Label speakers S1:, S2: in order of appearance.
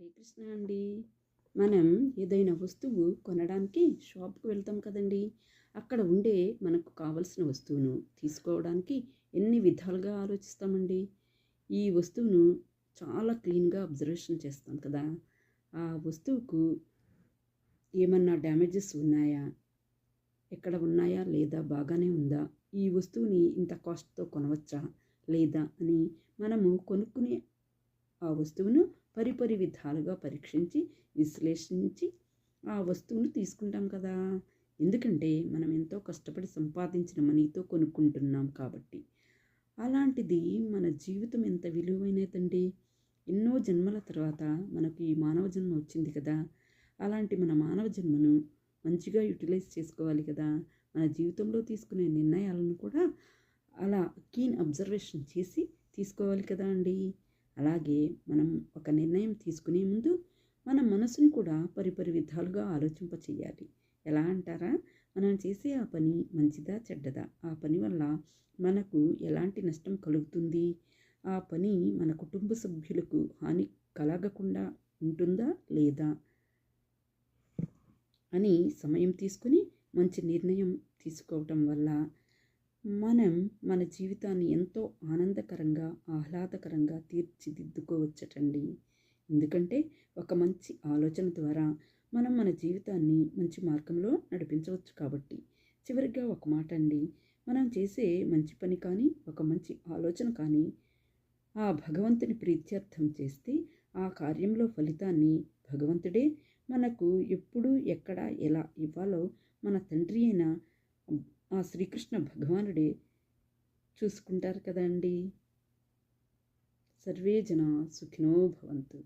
S1: హరే కృష్ణ అండి. మనం ఏదైనా వస్తువు కొనడానికి షాప్కి వెళ్తాం కదండి. అక్కడ ఉండే మనకు కావలసిన వస్తువును తీసుకోవడానికి ఎన్ని విధాలుగా ఆలోచిస్తామండి? ఈ వస్తువును చాలా క్లీన్గా అబ్జర్వేషన్ చేస్తాం కదా. ఆ వస్తువుకు ఏమన్నా డ్యామేజెస్ ఉన్నాయా? ఎక్కడ ఉన్నాయా? లేదా బాగానే ఉందా? ఈ వస్తువుని ఇంత కాస్ట్తో కొనవచ్చా? లేదా అని మనము కొనుక్కునే ఆ వస్తువును పరిపరి విధాలుగా పరీక్షించి విశ్లేషించి ఆ వస్తువును తీసుకుంటాం కదా. ఎందుకంటే మనం ఎంతో కష్టపడి సంపాదించిన మనీతో కొనుక్కుంటున్నాం కాబట్టి. అలాంటిది మన జీవితం ఎంత విలువైనదండి ఎన్నో జన్మల తర్వాత మనకు ఈ మానవ జన్మ వచ్చింది కదా. అలాంటి మన మానవ జన్మను మంచిగా యూటిలైజ్ చేసుకోవాలి కదా. మన జీవితంలో తీసుకునే నిర్ణయాలను కూడా అలా కీన్ అబ్జర్వేషన్ చేసి తీసుకోవాలి కదా అండి. అలాగే మనం ఒక నిర్ణయం తీసుకునే ముందు మన మనసుని కూడా పరిపరి విధాలుగా ఆలోచింప చేయాలి ఎలా అంటారా? మనం చేసే ఆ పని మంచిదా చెడ్డదా? ఆ పని వల్ల మనకు ఎలాంటి నష్టం కలుగుతుంది? ఆ పని మన కుటుంబ సభ్యులకు హాని కలగకుండా ఉంటుందా లేదా? అని సమయం తీసుకుని మంచి నిర్ణయం తీసుకోవటం వల్ల మనం మన జీవితాన్ని ఎంతో ఆనందకరంగా ఆహ్లాదకరంగా తీర్చిదిద్దుకోవచ్చటండి. ఎందుకంటే ఒక మంచి ఆలోచన ద్వారా మనం మన జీవితాన్ని మంచి మార్గంలో నడిపించవచ్చు కాబట్టి. చివరిగా ఒక మాట అండి మనం చేసే మంచి పని కానీ ఒక మంచి ఆలోచన కానీ ఆ భగవంతుని ప్రీత్యర్థం చేస్తే ఆ కార్యంలో ఫలితాన్ని భగవంతుడే మనకు ఎప్పుడు ఎక్కడ ఎలా ఇవ్వాలో మన తండ్రి అయిన ఆ శ్రీకృష్ణ భగవానుడే చూసుకుంటారు కదండి. సర్వే జన సుఖినో భవంతు.